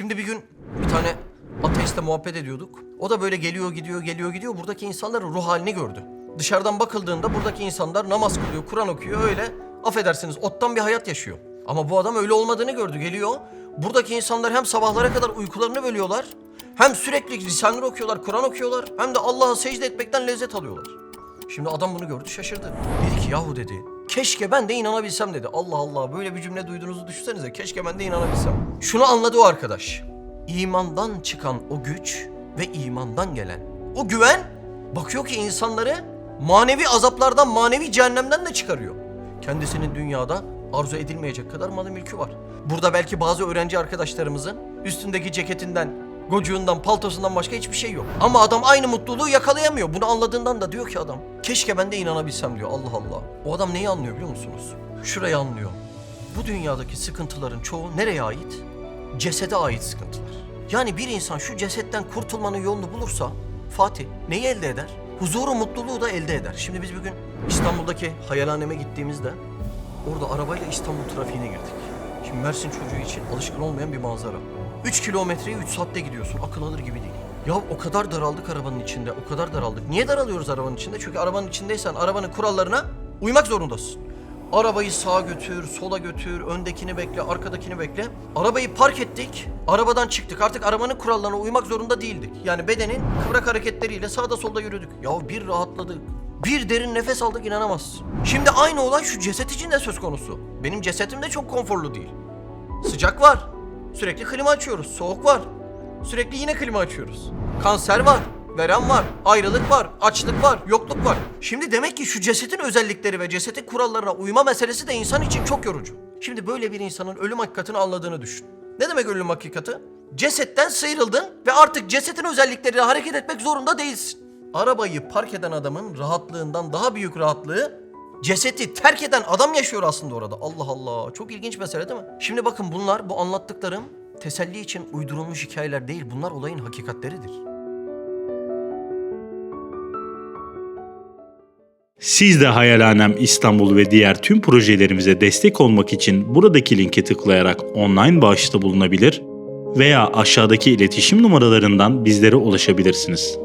Şimdi bir gün bir tane ateistle muhabbet ediyorduk. O da böyle geliyor gidiyor geliyor gidiyor. Buradaki insanların ruh halini gördü. Dışarıdan bakıldığında buradaki insanlar namaz kılıyor, Kur'an okuyor öyle affedersiniz ottan bir hayat yaşıyor. Ama bu adam öyle olmadığını gördü geliyor. Buradaki insanlar hem sabahlara kadar uykularını bölüyorlar. Hem sürekli lisanları okuyorlar, Kur'an okuyorlar. Hem de Allah'a secde etmekten lezzet alıyorlar. Şimdi adam bunu gördü şaşırdı. Dedi ki yahu dedi. Keşke ben de inanabilsem dedi. Allah Allah böyle bir cümle duyduğunuzu düşünsenize. Keşke ben de inanabilsem. Şunu anladı o arkadaş. İmandan çıkan o güç ve imandan gelen o güven bakıyor ki insanları manevi azaplardan, manevi cehennemden de çıkarıyor. Kendisinin dünyada arzu edilmeyecek kadar malı mülkü var. Burada belki bazı öğrenci arkadaşlarımızın üstündeki ceketinden, gocuğundan, paltosundan başka hiçbir şey yok. Ama adam aynı mutluluğu yakalayamıyor. Bunu anladığından da diyor ki adam, keşke ben de inanabilsem diyor. Allah Allah. O adam neyi anlıyor biliyor musunuz? Şurayı anlıyor. Bu dünyadaki sıkıntıların çoğu nereye ait? Cesede ait sıkıntılar. Yani bir insan şu cesetten kurtulmanın yolunu bulursa Fatih neyi elde eder? Huzuru, mutluluğu da elde eder. Şimdi biz bugün İstanbul'daki hayalhaneme gittiğimizde orada arabayla İstanbul trafiğine girdik. Şimdi Mersin çocuğu için alışkın olmayan bir manzara. 3 kilometreyi 3 saatte gidiyorsun. Akıl alır gibi değil. Ya o kadar daraldık arabanın içinde. O kadar daraldık. Niye daralıyoruz arabanın içinde? Çünkü arabanın içindeysen arabanın kurallarına uymak zorundasın. Arabayı sağa götür, sola götür, öndekini bekle, arkadakini bekle. Arabayı park ettik, arabadan çıktık. Artık arabanın kurallarına uymak zorunda değildik. Yani bedenin kıvrak hareketleriyle sağda solda yürüdük. Ya bir rahatladık. Bir derin nefes aldık inanamazsın. Şimdi aynı olay şu ceset için de söz konusu. Benim cesetim de çok konforlu değil. Sıcak var. Sürekli klima açıyoruz. Soğuk var. Sürekli yine klima açıyoruz. Kanser var. Veren var. Ayrılık var. Açlık var. Yokluk var. Şimdi demek ki şu cesetin özellikleri ve cesetin kurallarına uyma meselesi de insan için çok yorucu. Şimdi böyle bir insanın ölüm hakikatini anladığını düşün. Ne demek ölüm hakikati? Cesetten sıyrıldın ve artık cesetin özellikleriyle hareket etmek zorunda değilsin. Arabayı park eden adamın rahatlığından daha büyük rahatlığı Cesedi terk eden adam yaşıyor aslında orada. Allah Allah. Çok ilginç mesele değil mi? Şimdi bakın bunlar, bu anlattıklarım teselli için uydurulmuş hikayeler değil. Bunlar olayın hakikatleridir. Siz de Hayalhanem İstanbul ve diğer tüm projelerimize destek olmak için buradaki linke tıklayarak online bağışta bulunabilir veya aşağıdaki iletişim numaralarından bizlere ulaşabilirsiniz.